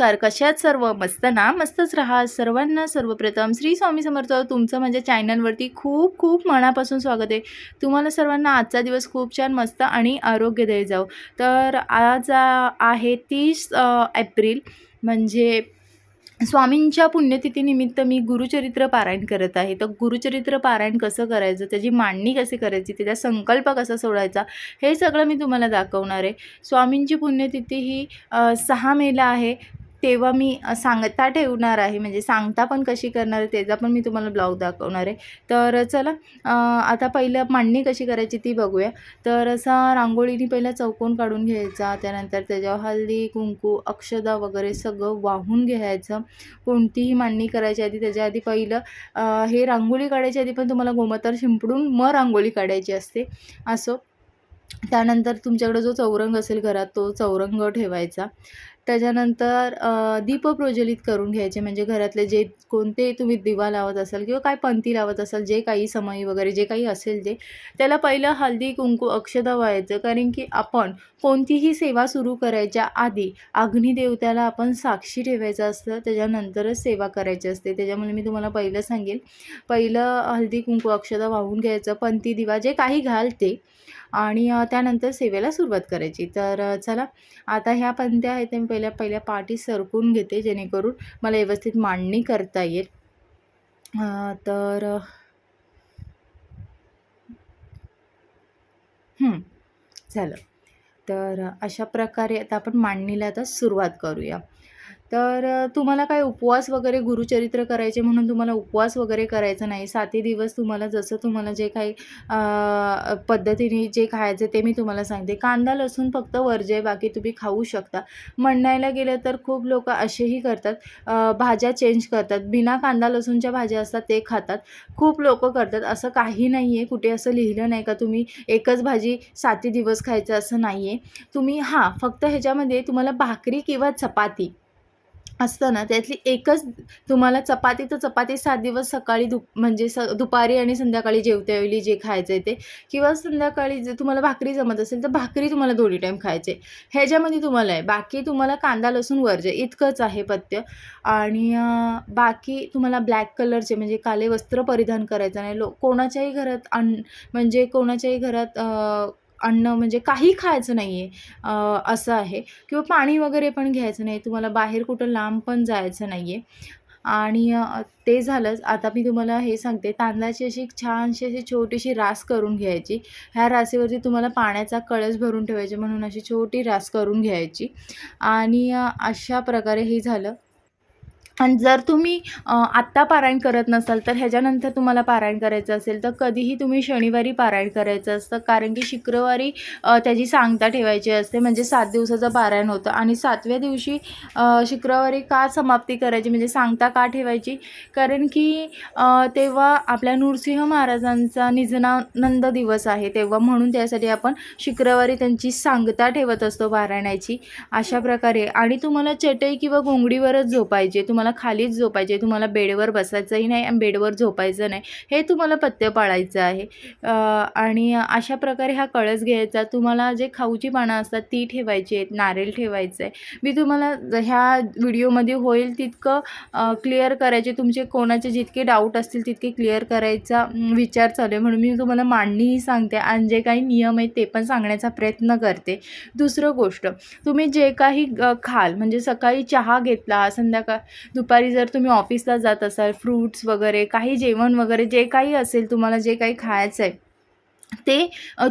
Hello नमस्कार कशात सर्व? मस्त ना? मस्तच राहा सर्वांना. सर्वप्रथम श्री स्वामी समर्थ तुमचं माझ्या चॅनलवरती खूप खूप मनापासून स्वागत आहे. तुम्हाला सर्वांना आजचा दिवस खूप छान मस्त आणि आरोग्यदायी जाऊ तर आज आहे तीस एप्रिल. म्हणजे स्वामींच्या पुण्यतिथीनिमित्त मी गुरुचरित्र पारायण करत आहे. तर गुरुचरित्र पारायण कसं करायचं? त्याची मांडणी कशी करायची? त्याचा संकल्प कसा सोडायचा? हे सगळं मी तुम्हाला दाखवणार आहे. स्वामींची पुण्यतिथी ही सहा मेला आहे. तेव्हा मी सांगता ठेवणार आहे. म्हणजे सांगता पण कशी करणार आहे त्याचा पण मी तुम्हाला ब्लॉग दाखवणार आहे. तर चला आता पहिलं मांडणी कशी करायची ती बघूया. तर असा रांगोळीने पहिला चौकोन काढून घ्यायचा. त्यानंतर त्याच्यावर हळदी कुंकू अक्षदा वगैरे सगळं वाहून घ्यायचं. कोणतीही मांडणी करायची आधी त्याच्या आधी पहिलं हे रांगोळी काढायची आधी पण तुम्हाला गोमूत्र शिंपडून मग रांगोळी काढायची असते. असो. त्यानंतर तुमच्याकडे जो चौरंग असेल घरात तो चौरंग ठेवायचा. त्याच्यानंतर दीप प्रज्वलित करून घ्यायचे. म्हणजे घरातले जे कोणते तुम्ही दिवा लावत असाल किंवा काय पंथी लावत असाल जे काही समई वगैरे जे काही असेल ते त्याला पहिलं हळदी कुंकू अक्षता व्हायचं कारण की आपण कोणतीही सेवा सुरू करायच्या आधी अग्निदेवत्याला आपण साक्षी ठेवायचं असतं. त्याच्यानंतरच सेवा करायची असते. त्याच्यामुळे मी तुम्हाला पहिलं सांगेल. पहिलं हळदी कुंकू अक्षता वाहून घ्यायचं. पंथी दिवा जे काही घाल ते. आणि त्यानंतर सेवेला सुरुवात करायची. तर चला आता ह्या पंथ्या आहेत मी पहिल्या पहिल्या पाठी सरकून घेते जेणेकरून मला व्यवस्थित मांडणी करता येईल. तर झालं. तर अशा प्रकारे आता आपण मांडणीला आता सुरुवात करूया. तर तुम्हाला काय उपवास वगैरे गुरुचरित्र करायचे म्हणून तुम्हाला उपवास वगैरे करायचा नाही. सातही दिवस तुम्हाला जसं तुम्हाला जे काही पद्धतीने जे खायचं ते मी तुम्हाला सांगते. कांदा लसूण फक्त वरजे बाकी तुम्ही खाऊ शकता. म्हणायला गेलं तर खूप लोक असेही करतात. भाज्या चेंज करतात. बिना कांदा लसूणच्या भाज्या असतात ते खातात. खूप लोक करतात. असं काही नाही आहे कुठे असं लिहिलं नाही का तुम्ही एकच भाजी साती दिवस खायचं असं नाही आहे तुम्ही हां फक्त ह्याच्यामध्ये तुम्हाला भाकरी किंवा चपाती असतं ना त्यातली एकच तुम्हाला चपाती तर चपाती सात दिवस सकाळी दुप म्हणजे स दुपारी आणि संध्याकाळी जेवतेवेळी जे खायचं आहे ते. किंवा संध्याकाळी जर तुम्हाला भाकरी जमत असेल तर भाकरी तुम्हाला दोन्ही टाईम खायचे ह्याच्यामध्ये तुम्हाला आहे बाकी तुम्हाला कांदा लसूण वरजे इतकंच आहे पथ्य. आणि बाकी तुम्हाला ब्लॅक कलरचे म्हणजे काले वस्त्र परिधान करायचं नाही. लो कोणाच्याही घरात अन म्हणजे कोणाच्याही घरात अन्न म्हणजे काही खायचं नाही आहे असं आहे. किंवा पाणी वगैरे पण घ्यायचं नाही तुम्हाला बाहेर कुठं लांब पण जायचं नाही आहे आणि ते झालंच. आता मी तुम्हाला हे सांगते तांदळाची अशी छानशी अशी छोटीशी रास करून घ्यायची. ह्या रासेवरती तुम्हाला पाण्याचा कळस भरून ठेवायचे म्हणून अशी छोटी रास करून घ्यायची. आणि अशा प्रकारे हे झालं. आणि जर तुम्ही आत्ता पारायण करत नसाल तर ह्याच्यानंतर तुम्हाला पारायण करायचं असेल तर कधीही तुम्ही शनिवारी पारायण करायचं असतं. कारण की शुक्रवारी त्याची सांगता ठेवायची असते. म्हणजे सात दिवसाचं पारायण होतं. आणि सातव्या दिवशी शुक्रवारी का समाप्ती करायची? म्हणजे सांगता का ठेवायची? कारण की तेव्हा आपल्या नृसिंह महाराजांचा निजनानंद दिवस आहे. तेव्हा म्हणून त्यासाठी आपण शुक्रवारी त्यांची सांगता ठेवत असतो पारायणाची. अशा प्रकारे. आणि तुम्हाला चटई किंवा घोंगडीवरच झोपायचे. तुम्हाला खालीच झोपायचे तुम्हाला बेडवर बसायचंही नाही आणि बेडवर झोपायचं नाही. हे तुम्हाला पथ्य पाळायचं आहे. आणि अशा प्रकारे हा कळस घ्यायचा. तुम्हाला जे खाऊची पानं असतात ती ठेवायची आहेत. नारळ ठेवायचं आहे. मी तुम्हाला ह्या व्हिडिओमध्ये होईल तितकं क्लिअर करायचे. तुमचे कोणाचे जितके डाऊट असतील तितके क्लिअर करायचा विचार चालू आहे. म्हणून मी तुम्हाला मांडणीही सांगते आणि जे काही नियम आहेत ते पण सांगण्याचा प्रयत्न करते. दुसरं गोष्ट तुम्ही जे काही खाल. म्हणजे सकाळी चहा घेतला संध्याकाळ दुपारी जर तुम्ही ऑफिसला जात असाल फ्रूट्स वगैरे काही जेवण वगैरे जे काही असेल तुम्हाला जे काही खायचं आहे ते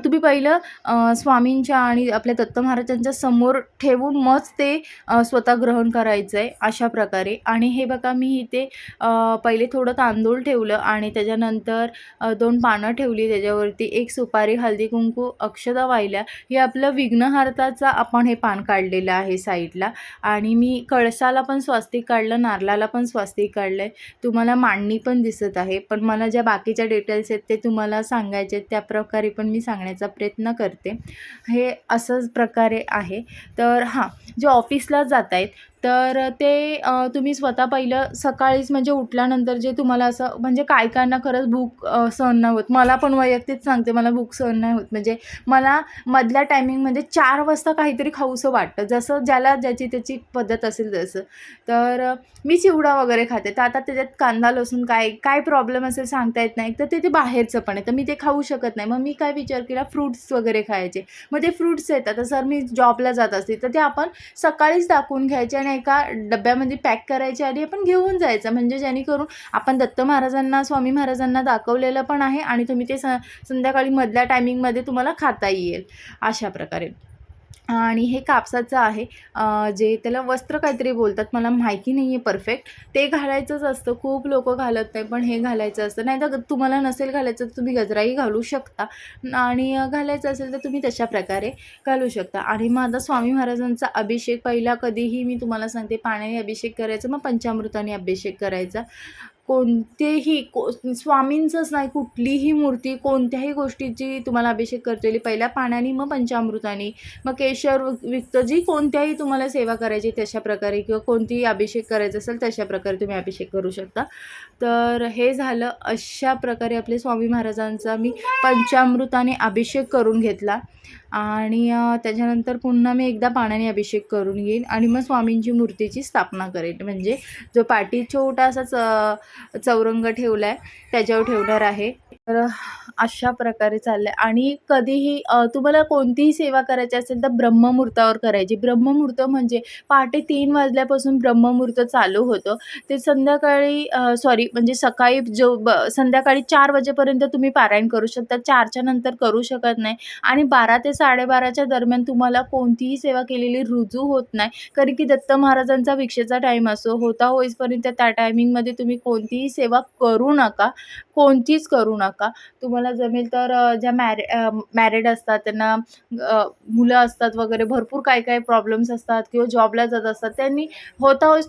तुम्ही पहिलं स्वामींच्या आणि आपल्या दत्त महाराजांच्या समोर ठेवून मग ते स्वतः ग्रहण करायचं आहे अशा प्रकारे. आणि हे बघा मी इथे पहिले थोडं तांदूळ ठेवलं आणि त्याच्यानंतर दोन पानं ठेवली त्याच्यावरती. एक सुपारी हळदी कुंकू अक्षता वाहिल्या. हे आपलं विघ्नहार्ताचं आपण हे पान काढलेलं आहे साईडला. आणि मी कळसाला पण स्वास्तिक काढलं नारळाला पण स्वास्तिक काढलं आहे तुम्हाला मांडणी पण दिसत आहे. पण मला ज्या बाकीच्या डिटेल्स आहेत ते तुम्हाला सांगायचे आहेत त्या प्रकारे पण मी सांगण्याचा प्रयत्न करते. हे असंच प्रकारे आहे. तर हां जे ऑफिसला जात आहेत तर ते तुम्ही स्वतः पहिलं सकाळीच म्हणजे उठल्यानंतर जे तुम्हाला असं म्हणजे काय काहींना खरंच भूक सहन नाही होत. मला पण वैयक्तिक सांगते मला भूक सहन नाही होत. म्हणजे मला मधल्या टायमिंगमध्ये म्हणजे चार वाजता काहीतरी खाऊसं वाटतं. जसं ज्याला ज्याची त्याची पद्धत असेल तसं. तर मी चिवडा वगैरे खाते. तर आता त्याच्यात कांदा लसूण काय काय प्रॉब्लेम असेल सांगता येत नाही. तर ते ते बाहेरचं पण आहे. तर मी ते खाऊ शकत नाही. मग मी काय विचार केला फ्रूट्स वगैरे खायचे. मग ते फ्रूट्स येतात. तर सर मी जॉबला जात असते. तर ते आपण सकाळीच दाखवून घ्यायचे आणि नाही का डब्यामध्ये पॅक करायच्या आधी आपण घेऊन जायचं. म्हणजे जेणेकरून आपण दत्त महाराजांना स्वामी महाराजांना दाखवलेलं पण आहे आणि तुम्ही ते स संध्याकाळी मधल्या टायमिंगमध्ये तुम्हाला खाता येईल. अशा प्रकारे. आणि हे कापसाचं आहे. जे त्याला वस्त्र काहीतरी बोलतात मला माहिती नाही आहे परफेक्ट ते घालायचंच असतं. खूप लोक घालत नाही पण हे घालायचं असतं. नाही तर तुम्हाला नसेल घालायचं तर तुम्ही गजराही घालू शकता. आणि घालायचं असेल तर तुम्ही तशा प्रकारे घालू शकता. आणि मग आता स्वामी महाराजांचा अभिषेक पहिला कधीही मी तुम्हाला सांगते पाण्याने अभिषेक करायचा मग पंचामृताने अभिषेक करायचा. कोणतेही को स्वामींचंच नाही कुठलीही मूर्ती कोणत्याही गोष्टीची तुम्हाला अभिषेक करता येईल पहिल्या पाण्याने मग पंचामृताने. मग केशर विकत जी कोणत्याही तुम्हाला सेवा करायची तशा प्रकारे किंवा कोणतीही अभिषेक करायचा असेल तशा प्रकारे तुम्ही अभिषेक करू शकता. तर हे झालं अशा प्रकारे आपले स्वामी महाराजांचा मी पंचामृताने अभिषेक करून घेतला. आणि त्याच्यानंतर पुन्हा मी एकदा पाण्याने अभिषेक करून घेईन आणि मग स्वामींची मूर्तीची स्थापना करेन. म्हणजे जो पाठी छोटासा च चौरंग ठेवला आहे त्याच्यावर ठेवणार आहे. तर अशा प्रकारे चाललं आहे आणि कधीही तुम्हाला कोणतीही सेवा करायची असेल तर ब्रह्ममुहूर्तावर करायची. ब्रह्ममुहूर्त म्हणजे पहाटे तीन वाजल्यापासून ब्रह्ममुहूर्त चालू होतं. ते संध्याकाळी सॉरी म्हणजे सकाळी जो ब संध्याकाळी चार वाजेपर्यंत तुम्ही पारायण करू शकता. चारच्या नंतर करू शकत नाही. आणि बारा ते साडेबाराच्या दरम्यान तुम्हाला कोणतीही सेवा केलेली रुजू होत नाही. कारण की दत्त महाराजांचा भिक्षेचा टाईम असो होता होईपर्यंत त्या टायमिंगमध्ये तुम्ही कोणतीही सेवा करू नका. कोणतीच करू नका. तुम्हाला जमेल तर ज्या मॅरि मॅरिड असतात त्यांना मुलं असतात वगैरे भरपूर काय काय प्रॉब्लेम्स असतात किंवा जॉबला जात असतात त्यांनी होता होईस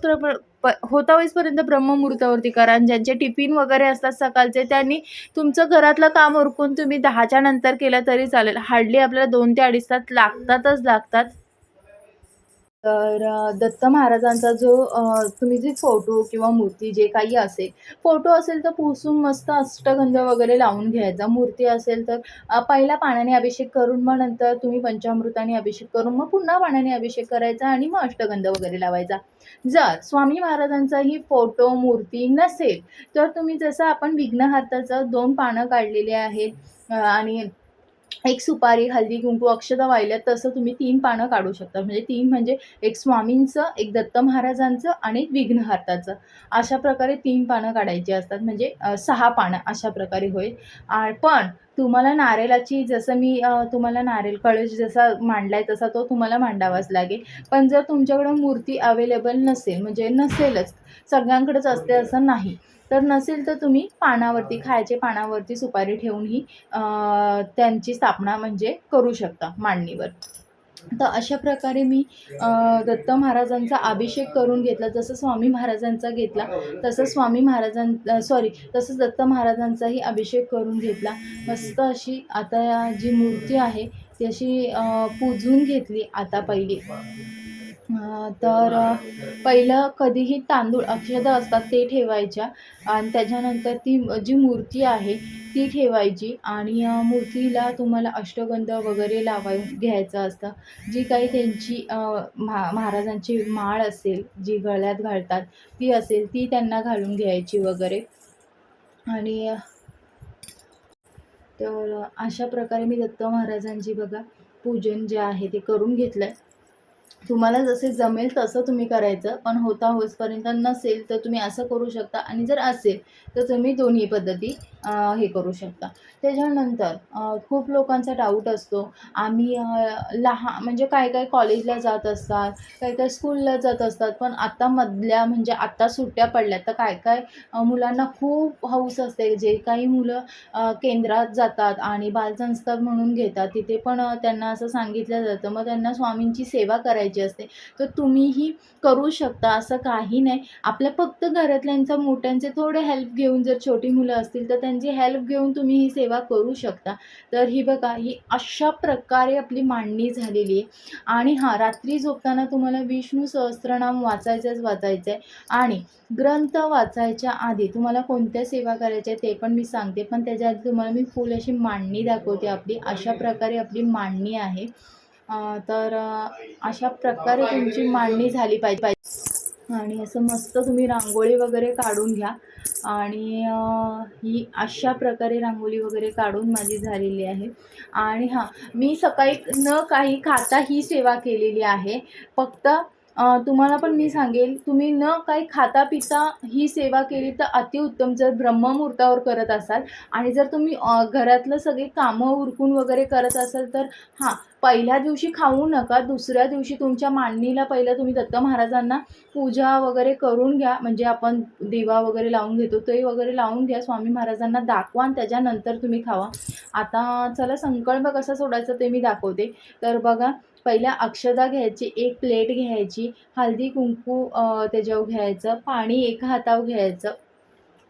प होता होईपर्यंत ब्रह्ममुहूर्तावरती करा. आणि ज्यांचे टिफिन वगैरे असतात सकाळचे त्यांनी तुमचं घरातलं काम उरकून तुम्ही दहाच्या नंतर केलं तरी चालेल. हार्डली आपल्याला दोन ते अडीच तास लागतातच लागतात. तर दत्त महाराजांचा जो तुम्ही जे फोटो किंवा मूर्ती जे काही असेल फोटो असेल तर पुसून मस्त अष्टगंध वगैरे लावून घ्यायचा. मूर्ती असेल तर पहिल्या पहिला पाण्याने अभिषेक करून मग नंतर तुम्ही पंचामृताने अभिषेक करून मग पुन्हा पाण्याने अभिषेक करायचा आणि मग अष्टगंध वगैरे लावायचा. जर स्वामी महाराजांचाही फोटो मूर्ती नसेल तर तुम्ही जसं आपण विघ्नहार्ताचं दोन पानं काढलेले आहेत आणि एक सुपारी हल्दी कुंकू अक्षता वाहिल्यात तसं तुम्ही तीन पानं काढू शकता. म्हणजे तीन म्हणजे एक स्वामींचं एक दत्त महाराजांचं आणि एक विघ्नहार्ताचं अशा प्रकारे तीन पानं काढायची असतात. म्हणजे सहा पानं अशा प्रकारे होईल. पण तुम्हाला नारळाची जसं मी तुम्हाला नारेल कळश जसा मांडलाय तसा तो तुम्हाला मांडावाच लागेल. पण जर तुमच्याकडं मूर्ती अवेलेबल नसेल म्हणजे नसेलच सगळ्यांकडेच असते असं नाही. तर नसेल तर तुम्ही पानावरती खायचे पानावरती सुपारी ठेवूनही त्यांची स्थापना म्हणजे करू शकता मांडणीवर. तर अशा प्रकारे मी दत्त महाराजांचा अभिषेक करून घेतला. जसं स्वामी महाराजांचा घेतला तसं स्वामी महाराजां सॉरी तसंच दत्त महाराजांचाही अभिषेक करून घेतला. मस्त अशी आता जी मूर्ती आहे ती अशी पूजून घेतली आता पहिली. तर पहिलं कधीही तांदूळ अक्षता असतात ते ठेवायच्या. आणि त्याच्यानंतर ती जी मूर्ती आहे ती ठेवायची. आणि मूर्तीला तुम्हाला अष्टगंध वगैरे लावाय घ्यायचं असतं. जी काही त्यांची महा महाराजांची माळ असेल जी गळ्यात घालतात ती असेल ती त्यांना घालून घ्यायची वगैरे. आणि तर अशा प्रकारे मी दत्त महाराजांची बघा पूजन जे आहे ते करून घेतलं आहे तुम्हाला जसे जमेल तसं तुम्ही करायचं पण होता होईपर्यंत नसेल तर तुम्ही असं करू शकता. आणि जर असेल तर तुम्ही दोन्ही पद्धती हे करू शकता. त्याच्यानंतर खूप लोकांचा डाऊट असतो. आम्ही लहा लहान म्हणजे काय काय कॉलेजला जात असतात काही काही स्कूलला जात असतात पण आत्ता मधल्या म्हणजे आत्ता सुट्ट्या पडल्या तर काय काय मुलांना खूप हौस असते. जे काही मुलं केंद्रात जातात आणि बालसंस्कार म्हणून घेतात तिथे पण त्यांना असं सांगितलं जातं. मग त्यांना स्वामींची सेवा करायची असते. तर तुम्हीही करू शकता असं काही नाही. आपल्या फक्त घरातल्यांचा मोठ्यांचे थोडे हेल्प घेऊन जर छोटी मुलं असतील तर त्यांची हेल्प घेऊन तुम्ही ही सेवा करू शकता. तर ही बघा ही अशा प्रकारे आपली मांडणी झालेली आहे. आणि हां रात्री झोपताना तुम्हाला विष्णू सहस्त्रनाम वाचायचंच वाचायचं आहे आणि ग्रंथ वाचायच्या आधी तुम्हाला कोणत्या सेवा करायच्या ते पण मी सांगते. पण त्याच्या आधी तुम्हाला मी फुल अशी मांडणी दाखवते आपली. अशा प्रकारे आपली मांडणी आहे. तर अशा प्रकारे तुमची मांडणी झाली पाहिजे पाहिजे. आणि असं मस्त तुम्ही रांगोळी वगैरे काढून घ्या. आणि ही अशा प्रकारे रांगोळी वगैरे काढून माझी झालेली आहे. आणि हां मी सकाळी न काही खाता ही सेवा केलेली आहे. फक्त तुम्हाला पण मी सांगेल तुम्ही न काही खाता पिता ही सेवा केली तर अतिउत्तम जर ब्रह्ममुहूर्तावर करत असाल आणि जर तुम्ही घरातलं सगळी कामं उरकून वगैरे करत असाल तर हां पहिल्या दिवशी खाऊ नका दुसऱ्या दिवशी तुमच्या मांडणीला पहिलं तुम्ही दत्त महाराजांना पूजा वगैरे करून घ्या म्हणजे आपण दिवा वगैरे लावून घेतो ते वगैरे लावून घ्या स्वामी महाराजांना दाखवा आणि त्याच्यानंतर तुम्ही खावा. आता चला संकल्प कसा सोडायचा ते मी दाखवते. तर बघा पहिल्या अक्षदा घ्यायची एक प्लेट घ्यायची हळदी कुंकू त्याच्यावर घ्यायचं पाणी एका हातावर घ्यायचं.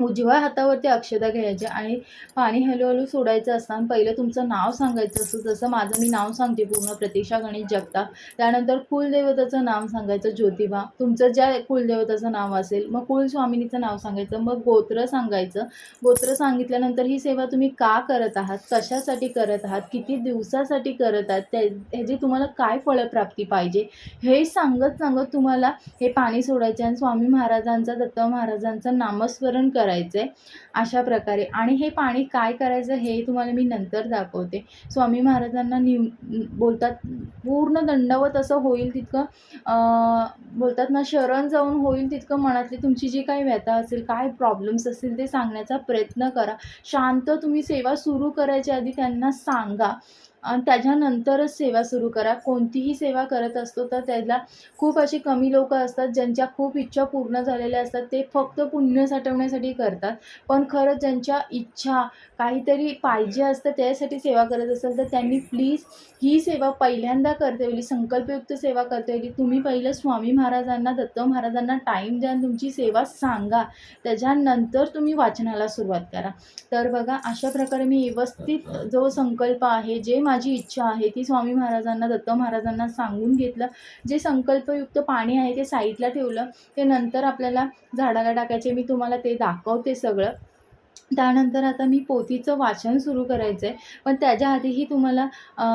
उजव्या हातावरती अक्षता घ्यायच्या आणि पाणी हळूहळू सोडायचं असताना पहिलं तुमचं नाव सांगायचं असतं. जसं माझं मी नाव सांगते पूर्ण प्रतीक्षा गणेश जगताप. त्यानंतर कुलदेवताचं नाव सांगायचं ज्योतिबा. तुमचं ज्या कुलदेवताचं नाव असेल मग कुलस्वामिनीचं नाव सांगायचं मग गोत्र सांगायचं. गोत्र सांगितल्यानंतर ही सेवा तुम्ही का करत आहात? कशासाठी करत आहात? किती दिवसासाठी करत आहात? त्या ह्याची तुम्हाला काय फळप्राप्ती पाहिजे? हे सांगत सांगत तुम्हाला हे पाणी सोडायचे आणि स्वामी महाराजांचं दत्त महाराजांचं नामस्मरण करा. करायचं आहे अशा प्रकारे. आणि हे पाणी काय करायचं हे तुम्हाला मी नंतर दाखवते. स्वामी महाराजांना निव बोलतात पूर्ण दंडवत असं होईल तितकं बोलतात ना शरण जाऊन होईल तितकं मनातली तुमची जी काही व्यथा असेल काय प्रॉब्लेम्स असतील ते सांगण्याचा प्रयत्न करा. शांत तुम्ही सेवा सुरू करायच्या आधी त्यांना सांगा. आणि त्याच्यानंतरच सेवा सुरू करा. कोणतीही सेवा करत असतो तर त्याला खूप अशी कमी लोक असतात ज्यांच्या खूप इच्छा पूर्ण झालेल्या असतात. ते फक्त पुण्य साठवण्यासाठी करतात. पण खरंच ज्यांच्या इच्छा काहीतरी पाहिजे असतं त्यासाठी सेवा करत असेल तर त्यांनी प्लीज ही सेवा पहिल्यांदा करते वेळी संकल्पयुक्त सेवा करते वेळी तुम्ही पहिलं स्वामी महाराजांना दत्त महाराजांना टाईम द्या तुमची सेवा सांगा. त्याच्यानंतर तुम्ही वाचनाला सुरुवात करा. तर बघा अशा प्रकारे मी व्यवस्थित जो संकल्प आहे जे माझी इच्छा आहे. ती स्वामी महाराजांना दत्त महाराजांना सांगून घेतलं. जे संकल्पयुक्त पाणी आहे ते साईडला ठेवलं. ते नंतर आपल्याला झाडाला टाकायचे. मी तुम्हाला ते दाखवते सगळं. त्यानंतर आता मी पोथीचं वाचन सुरू करायचं आहे पण त्याच्या आधीही तुम्हाला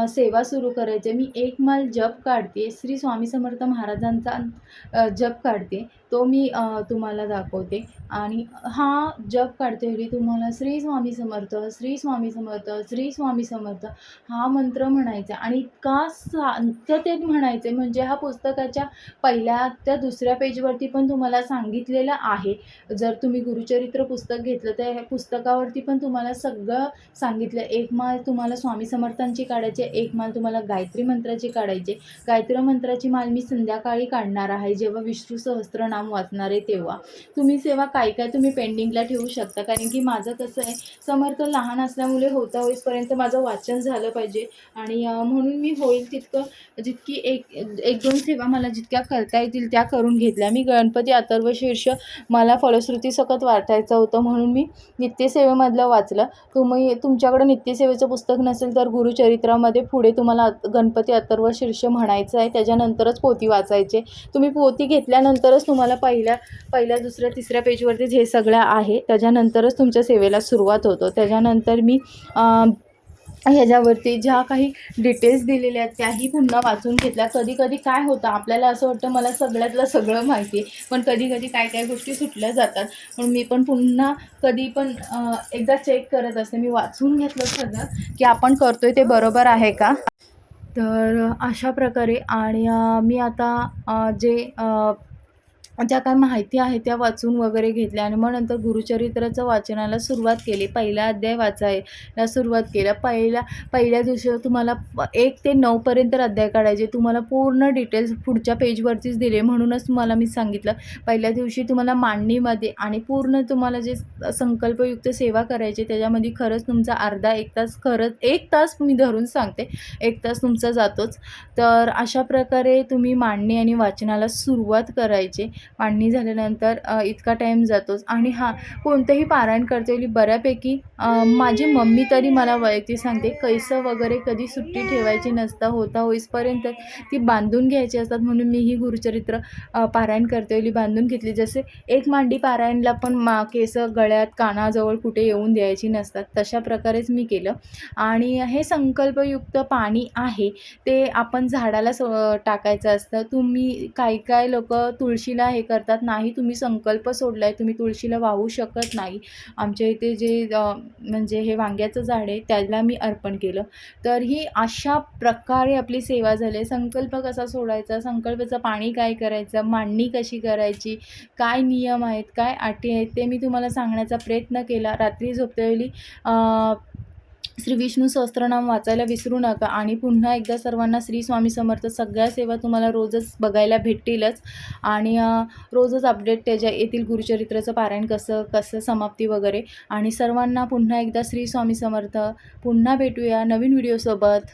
सेवा सुरू करायची आहे मी एक माल जप काढते श्री स्वामी समर्थ महाराजांचा जप काढते तो मी तुम्हाला दाखवते. आणि हा जप काढते वेळी तुम्हाला श्री स्वामी समर्थ श्री स्वामी समर्थ श्री स्वामी समर्थ हा मंत्र म्हणायचा. आणि इतका शांततेत म्हणायचे म्हणजे हा पुस्तकाच्या पहिल्या त्या दुसऱ्या पेजवरती पण तुम्हाला सांगितलेलं आहे. जर तुम्ही गुरुचरित्र पुस्तक घेतलं तर ह्या पुस्तकावरती पण तुम्हाला सगळं सांगितलं. एक माळ तुम्हाला स्वामी समर्थांची काढायची आहे, एक माळ तुम्हाला गायत्री मंत्राची काढायची. आहे. गायत्री मंत्राची माल मी संध्याकाळी काढणार आहे. जेव्हा विष्णू सहस्त्रनाम वाचणार आहे तेव्हा. तुम्ही सेवा काय काय तुम्ही पेंडिंगला ठेवू शकता? कारण की माझं कसं आहे समर्थ लहान असल्यामुळे होता होईपर्यंत माझं वाचन झालं पाहिजे. आणि म्हणून मी होईल तितकं जितकी एक एक दोन सेवा मला जितक्या करता येतील त्या करून घेतल्या. मी गणपती अथर्व शीर्ष मला फलश्रुती सकट वाचायचं होतं म्हणून मी नित्यसेवेमधलं वाचलं. तुम्ही तुमच्याकडं नित्यसेवेचं पुस्तक नसेल तर गुरुचरित्रामध्ये पुढे तुम्हाला गणपती अथर्व शीर्ष म्हणायचं आहे. त्याच्यानंतरच पोती वाचायचे. तुम्ही पोती घेतल्यानंतरच तुम्हाला पहिल्या पहिल्या दुसऱ्या तिसऱ्या पेजवरतीच हे सगळं आहे त्याच्यानंतरच तुमच्या सेवेला सुरुवात होतो. त्याच्यानंतर मी ह्याच्यावरती ज्या काही डिटेल्स दिलेल्या आहेत त्याही पुन्हा वाचून घेतल्या. कधी कधी काय होतं आपल्याला असं वाटतं मला सगळ्यातलं सगळं माहिती आहे पण कधी कधी काय काय गोष्टी सुटल्या जातात. म्हणून मी पण पुन्हा कधी पण एकदा चेक करत असते. मी वाचून घेतलं सगळं की आपण करतोय ते बरोबर आहे का? तर अशा प्रकारे आणि मी आता जे ज्या काय माहिती आहे त्या वाचून वगैरे घेतल्या आणि मग नंतर गुरुचरित्राचं वाचनाला सुरुवात केली. पहिला अध्याय वाचायला सुरुवात केला. पहिल्या पहिल्या दिवशी तुम्हाला एक ते नऊपर्यंत अध्याय काढायचे. तुम्हाला पूर्ण डिटेल्स पुढच्या पेजवरतीच दिले म्हणूनच तुम्हाला मी सांगितलं. पहिल्या दिवशी तुम्हाला मांडणीमध्ये आणि पूर्ण तुम्हाला जे संकल्पयुक्त सेवा करायची त्याच्यामध्ये खरंच तुमचा अर्धा एक तास खरंच एक तास मी धरून सांगते. एक तास तुमचा जातोच. तर अशा प्रकारे तुम्ही मांडणी आणि वाचनाला सुरुवात करायची. मांडणी झाल्यानंतर इतका टाईम जातोच. आणि हां कोणतंही पारायण करतेवेळी बऱ्यापैकी माझी मम्मी तरी मला वैयक्तिक सांगते कैसं वगैरे कधी सुट्टी ठेवायची नसता होता होईसपर्यंत ती बांधून घ्यायची असतात म्हणून मी ही गुरुचरित्र पारायण करतेवेळी बांधून घेतली. जसे एक मांडी पारायणला पण मा केसं गळ्यात कानाजवळ कुठे येऊन द्यायची नसतात तशा प्रकारेच मी केलं. आणि हे संकल्पयुक्त पाणी आहे ते आपण झाडाला स टाकायचं असतं. तुम्ही काही काय लोक तुळशीला हे करतात. नाही तुम्ही संकल्प सोडला आहे तुम्ही तुळशीला वाहू शकत नाही. आमच्या इथे जे म्हणजे हे वांग्याचं झाड आहे त्याला मी अर्पण केलं. तर ही अशा प्रकारे आपली सेवा झाली आहे. संकल्प कसा सोडायचा? संकल्पाचं पाणी काय करायचं? मांडणी कशी करायची? काय नियम आहेत? काय अटी आहेत? ते मी तुम्हाला सांगण्याचा प्रयत्न केला. रात्री झोपतेवेळी श्री विष्णू सहस्त्रनाम वाचायला विसरू नका. आणि पुन्हा एकदा सर्वांना श्री स्वामी समर्थ. सगळ्या सेवा तुम्हाला रोजच बघायला भेटतीलच. आणि रोजच अपडेट त्याच्या येथील गुरुचरित्राचं पारायण कसं कसं समाप्ती वगैरे. आणि सर्वांना पुन्हा एकदा श्री स्वामी समर्थ. पुन्हा भेटूया नवीन व्हिडिओसोबत